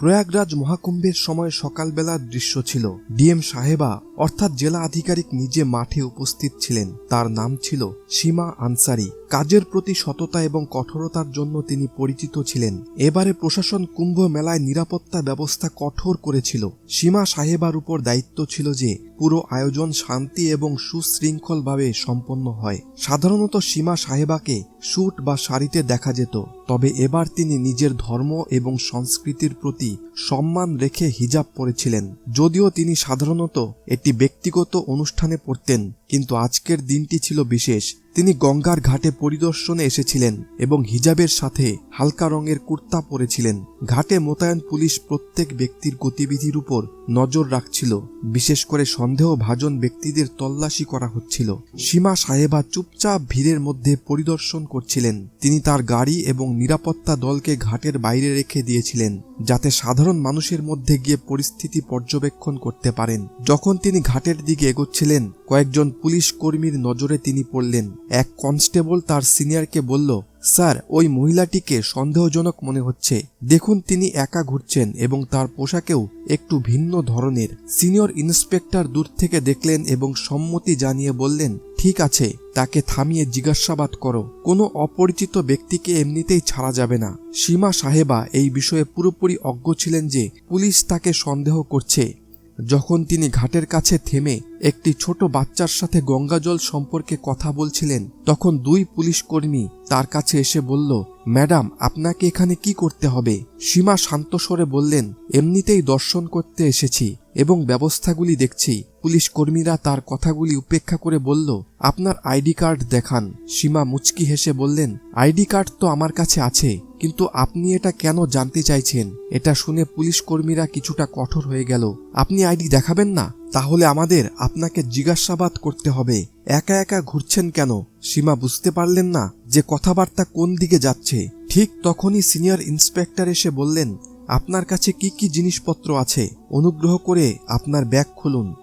প্রয়াগরাজ মহাকুম্ভের সময় সকালবেলার দৃশ্য ছিল। ডিএম সাহেবা অর্থাৎ জেলা আধিকারিক নিজে মাঠে উপস্থিত ছিলেন। তার নাম ছিল সীমা আনসারি। কাজের প্রতি সততা এবং কঠোরতার জন্য তিনি পরিচিত ছিলেন। এবারে প্রশাসন কুম্ভ মেলায় নিরাপত্তা ব্যবস্থা কঠোর করেছিল। সীমা সাহেবার উপর দায়িত্ব ছিল যে পুরো আয়োজন শান্তি এবং সুশৃঙ্খলভাবে সম্পন্ন হয়। সাধারণত সীমা সাহেবাকে স্যুট বা শাড়িতে দেখা যেত। তবে এবার তিনি নিজের ধর্ম এবং সংস্কৃতির প্রতি সম্মান রেখে হিজাব পরেছিলেন। যদিও তিনি সাধারণত একটি ব্যক্তিগত অনুষ্ঠানে পড়তেন, কিন্তু আজকের দিনটি ছিল বিশেষ। তিনি গঙ্গার ঘাটে পরিদর্শনে এসেছিলেন এবং হিজাবের সাথে হালকা রঙের কুর্তা পরেছিলেন। ঘাটে মোতায়েন পুলিশ প্রত্যেক ব্যক্তির গতিবিধির উপর নজর রাখছিল। বিশেষ করে সন্দেহভাজন ব্যক্তিদের তল্লাশি করা হচ্ছিল। সীমা সাহেবা চুপচাপ ভিড়ের মধ্যে পরিদর্শন করছিলেন। তিনি তার গাড়ি এবং নিরাপত্তা দলকে ঘাটের বাইরে রেখে দিয়েছিলেন, যাতে সাধারণ মানুষের মধ্যে গিয়ে পরিস্থিতি পর্যবেক্ষণ করতে পারেন। যখন তিনি ঘাটের দিকে এগোচ্ছিলেন কয়েকজন পুলিশ কর্মীর নজরে তিনি পড়লেন। এক কনস্টেবল তার সিনিয়রকে বলল, স্যার, ওই মহিলাটিকে সন্দেহজনক মনে হচ্ছে। দেখুন, তিনি একা ঘুরছেন এবং তার পোশাকেও একটু ভিন্ন ধরনের। সিনিয়র ইন্সপেক্টর দূর থেকে দেখলেন এবং সম্মতি জানিয়ে বললেন, ঠিক আছে, তাকে থামিয়ে জিজ্ঞাসাবাদ করো। কোনো অপরিচিত ব্যক্তিকে এমনিতেই ছাড়া যাবে না। সীমা সাহেবা এই বিষয়ে পুরোপুরি অজ্ঞ ছিলেন যে পুলিশ তাকে সন্দেহ করছে। যখন তিনি ঘাটের কাছে থেমে একটি ছোট বাচ্চার সাথে গঙ্গাজল সম্পর্কে কথা বলছিলেন, তখন দুই পুলিশ কর্মী তার কাছে এসে বলল, ম্যাডাম, আপনাকে এখানে কি করতে হবে? সীমা শান্ত স্বরে বললেন, এমনিতেই দর্শন করতে এসেছি। এবং ব্যবস্থাগুলি দেখছি। পুলিশ কর্মীরা তার কথাগুলি উপেক্ষা করে বলল, আপনার আইডি কার্ড দেখান। সীমা মুচকি হেসে বললেন, আইডি কার্ড তো আমার কাছে আছে, কিন্তু আপনি এটা কেন জানতে চাইছেন? এটা শুনে পুলিশ কর্মীরা কিছুটা কঠোর হয়ে গেল। আপনি আইডি দেখাবেন না? তাহলে আমাদের আপনাকে জিজ্ঞাসাবাদ করতে হবে। একা একা ঘুরছেন কেন? সীমা বুঝতে পারলেন না যে কথাবার্তা কোন দিকে যাচ্ছে। ঠিক তখনই সিনিয়র ইন্সপেক্টর এসে বললেন আপনার কাছে কি কি জিনিসপত্র আছে? অনুগ্রহ করে আপনার ব্যাগ খুলুন।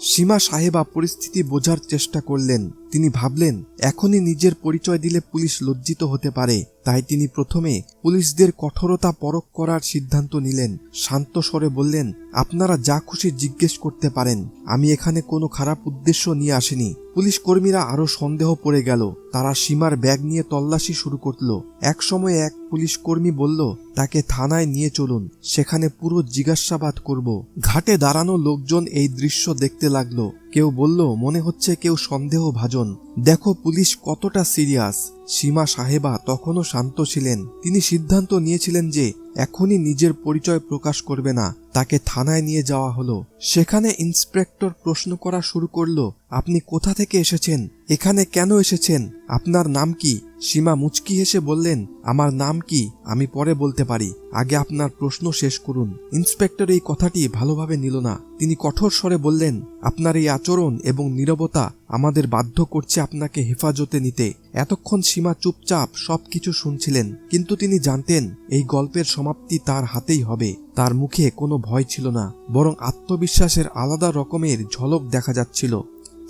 সীমা সাহেবা পরিস্থিতি বোঝার চেষ্টা করলেন। তিনি ভাবলেন, এখনই নিজের পরিচয় দিলে পুলিশ লজ্জিত হতে পারে। তাই তিনি প্রথমে পুলিশদের কঠোরতা পরখ করার সিদ্ধান্ত নিলেন। শান্ত স্বরে বললেন, আপনারা যা খুশি জিজ্ঞেস করতে পারেন। আমি এখানে কোনো খারাপ উদ্দেশ্য নিয়ে আসিনি। পুলিশ কর্মীরা আরও সন্দেহ পড়ে গেল। তারা সীমার ব্যাগ নিয়ে তল্লাশি শুরু করল। এক সময় এক পুলিশ কর্মী বলল, তাকে থানায় নিয়ে চলুন। সেখানে পুরো জিজ্ঞাসাবাদ করব। ঘাটে দাঁড়ানো লোকজন এই দৃশ্য দেখতে লাগল। কেউ বলল, মনে হচ্ছে কেউ সন্দেহ ভাজন দেখো পুলিশ কতটা সিরিয়াস। সীমা সাহেবা তখনও শান্ত ছিলেন। তিনি সিদ্ধান্ত নিয়েছিলেন যে এখনই নিজের পরিচয় প্রকাশ করবে না, তাকে থানায় নিয়ে যাওয়া হলো। সেখানে ইন্সপেক্টর প্রশ্ন করা শুরু করল, আপনি কোথা থেকে এসেছেন? এখানে কেন এসেছেন? আপনার নাম কি? সীমা মুচকি হেসে বললেন, আমার নাম কি? আমি পরে বলতে পারি। আগে আপনার প্রশ্ন শেষ করুন। ইন্সপেক্টর এই কথাটি ভালোভাবে নিল না। তিনি কঠোর স্বরে বললেন, আপনার এই আচরণ এবং নীরবতা আমাদের বাধ্য করছে আপনাকে হেফাজতে নিতে। এতক্ষণ সীমা চুপচাপ সবকিছু শুনছিলেন, কিন্তু তিনি জানতেন, এই গল্পের সমাপ্তি তার হাতেই হবে। তার মুখে কোনো ভয় ছিল না, বরং আত্মবিশ্বাসের আলাদা রকমের ঝলক দেখা যাচ্ছিল।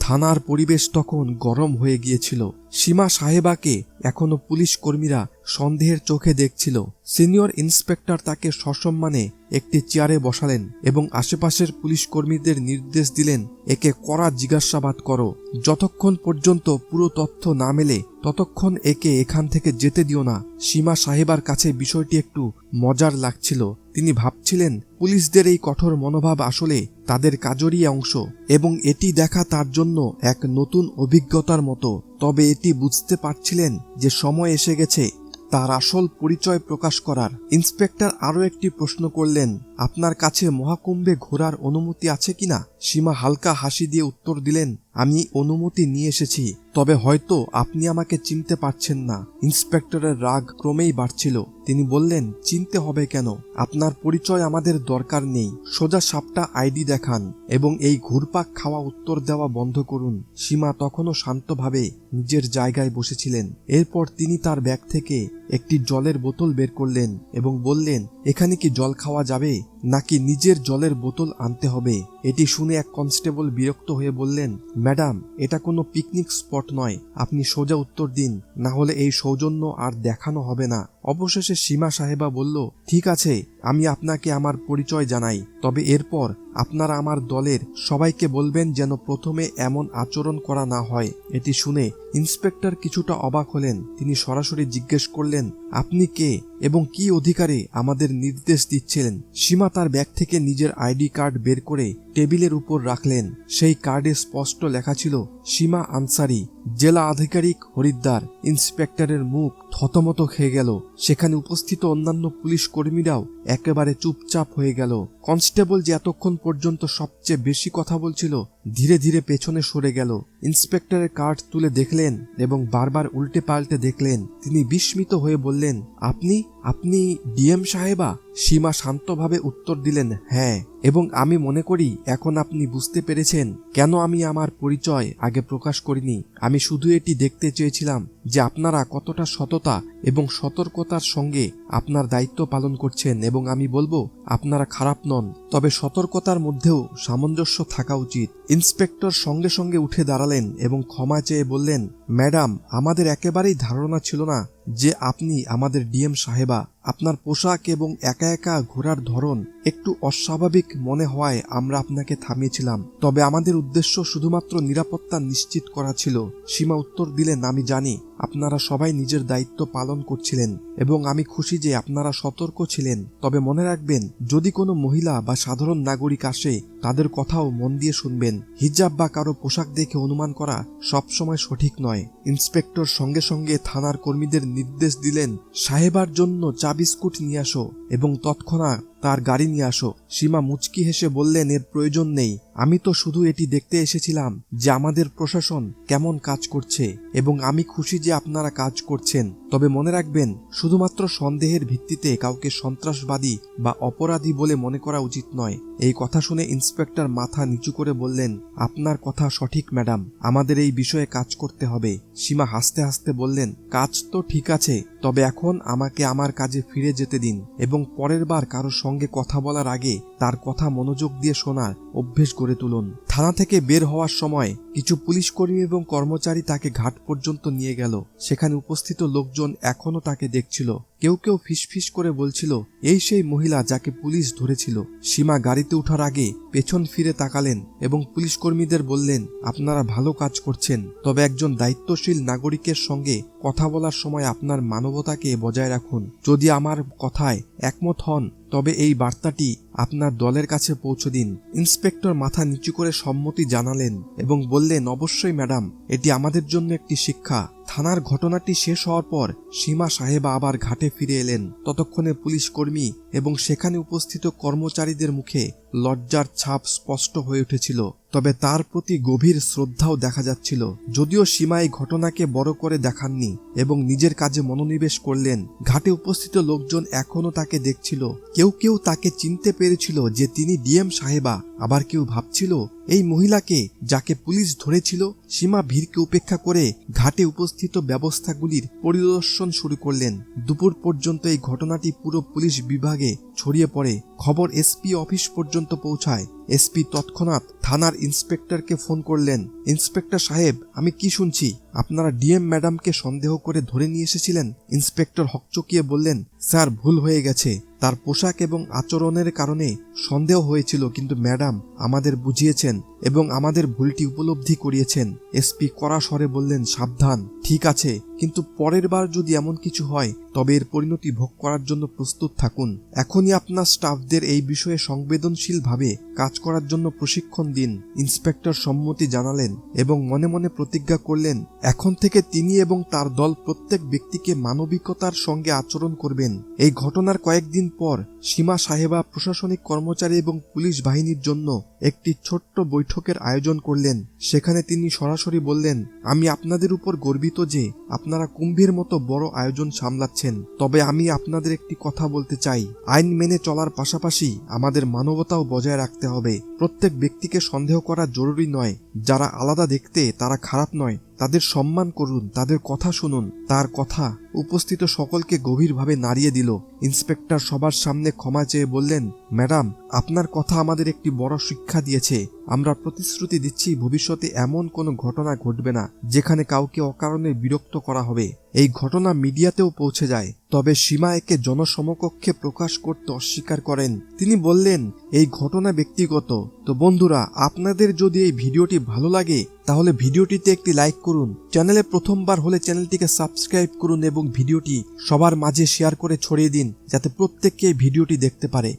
থানার পরিবেশ তখন গরম হয়ে গিয়েছিল। সীমা সাহেবাকে এখনও পুলিশ কর্মীরা সন্দেহের চোখে দেখছিল। সিনিয়র ইন্সপেক্টর তাকে সসম্মানে একটি চেয়ারে বসালেন এবং আশেপাশের পুলিশ কর্মীদের নির্দেশ দিলেন, একে কড়া জিজ্ঞাসাবাদ করো। যতক্ষণ পর্যন্ত পুরো তথ্য না মেলে, ততক্ষণ একে এখান থেকে যেতে দিও না। সীমা সাহেবার কাছে বিষয়টি একটু মজার লাগছিল। তিনি ভাবছিলেন, পুলিশদের এই কঠোর মনোভাব আসলে তাদের কাজেরই অংশ এবং এটি দেখা তার জন্য এক নতুন অভিজ্ঞতার মতো। তবে এটি বুঝতে পারছিলেন যে সময় এসে গেছে, তার আসল পরিচয় প্রকাশ করার। ইন্সপেক্টর আরও একটি প্রশ্ন করলেন, আপনার কাছে মহাকুম্ভে ঘোরার অনুমতি আছে কিনা? সীমা হালকা হাসি দিয়ে উত্তর দিলেন আমি অনুমতি নিয়ে এসেছি, তবে হয়তো আপনি আমাকে চিনতে পারছেন না। ইন্সপেক্টরের রাগ ক্রমেই বাড়ছিল। তিনি বললেন, চিনতে হবে কেন? আপনার পরিচয় আমাদের দরকার নেই। সোজা সাপটা আইডি দেখান এবং এই ঘুরপাক খাওয়া উত্তর দেওয়া বন্ধ করুন। সীমা তখনও শান্তভাবে নিজের জায়গায় বসেছিলেন। এরপর তিনি তার ব্যাগ থেকে একটি জলের বোতল বের করলেন এবং বললেন, এখানে কি জল খাওয়া যাবে? নাকি নিজের জলের বোতল আনতে হবে? এটি শুনে এক কনস্টেবল বিরক্ত হয়ে বললেন, ম্যাডাম, এটা কোনো পিকনিক স্পট নয়। আপনি সোজা উত্তর দিন, না হলে এই সৌজন্য আর দেখানো হবে না। অবশেষে সীমা সাহেবা বলল, ঠিক আছে, আমি আপনাকে আমার পরিচয় জানাই। তবে এরপর আপনারা আমার দলের সবাইকে বলবেন যেন প্রথমে এমন আচরণ করা না হয়। এটি শুনে ইন্সপেক্টর কিছুটা অবাক হলেন। তিনি সরাসরি জিজ্ঞেস করলেন, আপনি কে এবং কি অধিকারে আমাদের নির্দেশ দিচ্ছিলেন? সীমা তার ব্যাগ থেকে নিজের আইডি কার্ড বের করে টেবিলের উপর রাখলেন। সেই কার্ডে স্পষ্ট লেখা ছিল সীমা আনসারি, জেলা আধিকারিক হরিদ্বার, ইন্সপেক্টরের মুখ থতমত খেয়ে গেল। সেখানে উপস্থিত অন্যান্য পুলিশ কর্মীরাও একেবারে চুপচাপ হয়ে গেল। কনস্টেবল যে এতক্ষণ পর্যন্ত সবচেয়ে বেশি কথা বলছিল ধীরে ধীরে পেছনে সরে গেল। ইন্সপেক্টরের কার্ড তুলে দেখলেন এবং বারবার উল্টে পাল্টে দেখলেন। তিনি বিস্মিত হয়ে বললেন, আপনি আপনি ডিএম সাহেবা? সীমা শান্তভাবে উত্তর দিলেন হ্যাঁ। এবং আমি মনে করি, এখন আপনি বুঝতে পেরেছেন কেন আমি আমার পরিচয় আগে প্রকাশ করিনি। আমি শুধু এটি দেখতে চেয়েছিলাম যে আপনারা কতটা সততা এবং সতর্কতার সঙ্গে আপনার দায়িত্ব পালন করছেন এবং আমি বলব, আপনারা খারাপ নন। তবে সতর্কতার মধ্যেও সামঞ্জস্য থাকা উচিত। ইন্সপেক্টর সঙ্গে সঙ্গে উঠে দাঁড়ালেন এবং ক্ষমা চেয়ে বললেন, ম্যাডাম, আমাদের একেবারেই ধারণা ছিল না যে আপনি আমাদের ডিএম সাহেবা, আপনার পোশাক এবং একা একা ঘোরার ধরন একটু অস্বাভাবিক মনে হওয়ায় আমরা আপনাকে থামিয়েছিলাম। তবে আমাদের উদ্দেশ্য শুধুমাত্র নিরাপত্তা নিশ্চিত করা ছিল। সীমা উত্তর দিলেন, আমি জানি আপনারা সবাই নিজের দায়িত্ব পালন করছিলেন এবং আমি খুশি যে আপনারা সতর্ক ছিলেন। তবে মনে রাখবেন, যদি কোনো মহিলা বা সাধারণ নাগরিক আসে, তাদের কথাও মন দিয়ে শুনবেন। হিজাব বা কারও পোশাক দেখে অনুমান করা সবসময় সঠিক নয়। ইন্সপেক্টর সঙ্গে সঙ্গে থানার কর্মীদের নির্দেশ দিলেন, সাহেবার জন্য চা বিস্কুট নিয়ে আসো এবং তৎক্ষণাৎ তার গাড়ি নিয়ে আসো। সীমা মুচকি হেসে বললেন, এর প্রয়োজন নেই। আমি তো শুধু এটি দেখতে এসেছিলাম যে আমাদের প্রশাসন কেমন কাজ করছে এবং আমি খুশি যে আপনারা কাজ করছেন। তবে মনে রাখবেন, শুধুমাত্র সন্দেহের ভিত্তিতে কাউকে সন্ত্রাসবাদী বা অপরাধী বলে মনে করা উচিত নয়। এই কথা শুনে ইন্সপেক্টর মাথা নিচু করে বললেন, আপনার কথা সঠিক, ম্যাডাম। আমাদের এই বিষয়ে কাজ করতে হবে। সীমা হাসতে হাসতে বললেন, কাজ তো ঠিক আছে তবে এখন আমাকে আমার কাজে ফিরে যেতে দিন এবং পরের বার কারোর সঙ্গে কথা বলার আগে তার কথা মনোযোগ দিয়ে শোনার অভ্যেস গড়ে তুলুন। থানা থেকে বের হওয়ার সময় কিছু পুলিশ কর্মী এবং কর্মচারী তাকে ঘাট পর্যন্ত নিয়ে গেল। সেখানে উপস্থিত লোকজন এখনও তাকে দেখছিল। কেউ কেউ ফিসফিস করে বলছিল, এই সেই মহিলা যাকে পুলিশ ধরেছিল, সীমা গাড়িতে ওঠার আগে পেছন ফিরে তাকালেন এবং পুলিশ কর্মীদের বললেন, আপনারা ভালো কাজ করছেন, তবে একজন দায়িত্বশীল নাগরিকের সঙ্গে কথা বলার সময় আপনার মানবতাকে বজায় রাখুন। যদি আমার কথায় একমত হন, তবে এই বার্তাটি আপনার দলের কাছে পৌঁছে দিন। ইন্সপেক্টর মাথা নিচু করে সম্মতি জানালেন এবং বললেন, অবশ্যই, ম্যাডাম, এটি আমাদের জন্য একটি শিক্ষা। থানার ঘটনাটি শেষ হওয়ার পর সীমা সাহেবা আবার ঘাটে ফিরে এলেন। ততক্ষণে পুলিশ কর্মী এবং সেখানে উপস্থিত কর্মচারীদের মুখে লজ্জার ছাপ স্পষ্ট হয়ে উঠেছিল, তবে তার প্রতি গভীর শ্রদ্ধাও দেখা যাচ্ছিল। যদিও সীমা এই ঘটনাকে বড় করে দেখাননি এবং নিজের কাজে মনোনিবেশ করলেন, ঘাটে উপস্থিত লোকজন এখনও তাকে দেখছিল। কেউ কেউ তাকে চিনতে পেরেছিল যে তিনি ডিএম সাহেবা, আবার কেউ ভাবছিল এই মহিলাকে যাকে পুলিশ ধরেছিল, সীমা ভিড়কে উপেক্ষা করে ঘাটে উপস্থিত ব্যবস্থাগুলির পরিদর্শন শুরু করলেন। দুপুর পর্যন্ত এই ঘটনাটি পুরো পুলিশ বিভাগে ছড়িয়ে পড়ে। খবর এসপি অফিস পর্যন্ত পৌঁছায়। এসপি তৎক্ষণাৎ থানার ইন্সপেক্টরকে ফোন করলেন। ইন্সপেক্টর সাহেব, আমি কি শুনছি? আপনারা ডিএম ম্যাডামকে সন্দেহ করে ধরে নিয়ে এসেছিলেন? ইন্সপেক্টর হকচকিয়ে বললেন, স্যার, ভুল হয়ে গেছে। তার পোশাক এবং আচরণের কারণে সন্দেহ হয়েছিল, কিন্তু ম্যাডাম আমাদের বুঝিয়েছেন। এবং আমাদের ভুলটি উপলব্ধি করিয়েছেন। এসপি কড়া স্বরে বললেন, সাবধান, ঠিক আছে, কিন্তু পরের বার যদি এমন কিছু হয়, তবে এর পরিণতি ভোগ করার জন্য প্রস্তুত থাকুন। এখনই আপনার স্টাফদের এই বিষয়ে সংবেদনশীলভাবে কাজ করার জন্য প্রশিক্ষণ দিন, ইন্সপেক্টর সম্মতি জানালেন এবং মনে মনে প্রতিজ্ঞা করলেন, এখন থেকে তিনি এবং তার দল প্রত্যেক ব্যক্তিকে মানবিকতার সঙ্গে আচরণ করবেন। এই ঘটনার কয়েকদিন পর সীমা সাহেবা প্রশাসনিক কর্মচারী এবং পুলিশ বাহিনীর জন্য একটি ছোট্ট বৈঠকের আয়োজন করলেন। সেখানে তিনি সরাসরি বললেন, আমি আপনাদের উপর গর্বিত যে আপনারা কুম্ভের মতো বড় আয়োজন সামলাচ্ছেন। তবে আমি আপনাদের একটি কথা বলতে চাই। আইন মেনে চলার পাশাপাশি আমাদের মানবতাও বজায় রাখতে হবে। প্রত্যেক ব্যক্তিকে সন্দেহ করা জরুরি নয়। যারা আলাদা দেখতে, তারা খারাপ নয়। তাদের সম্মান করুন, তাদের কথা শুনুন। তার কথা উপস্থিত সকলকে গভীরভাবে নাড়িয়ে দিল। ইন্সপেক্টর সবার সামনে ক্ষমা চেয়ে বললেন, ম্যাডাম, আপনার কথা আমাদের একটি বড় শিক্ষা দিয়েছে। আমরা প্রতিশ্রুতি দিচ্ছি ভবিষ্যতে এমন কোনো ঘটনা ঘটবে না, যেখানে কাউকে অকারণে বিরক্ত করা হবে। এই ঘটনা মিডিয়াতেও পৌঁছে যায়। তবে সীমা একে জনসমকক্ষে প্রকাশ করতে অস্বীকার করেন। তিনি বললেন, এই ঘটনা ব্যক্তিগত। তো বন্ধুরা, আপনাদের যদি এই ভিডিওটি ভালো লাগে, তাহলে ভিডিওটিতে একটি লাইক করুন। চ্যানেলে প্রথমবার হলে চ্যানেলটিকে সাবস্ক্রাইব করুন এবং ভিডিওটি সবার মাঝে শেয়ার করে ছড়িয়ে দিন, যাতে প্রত্যেককে এই ভিডিওটি দেখতে পারে।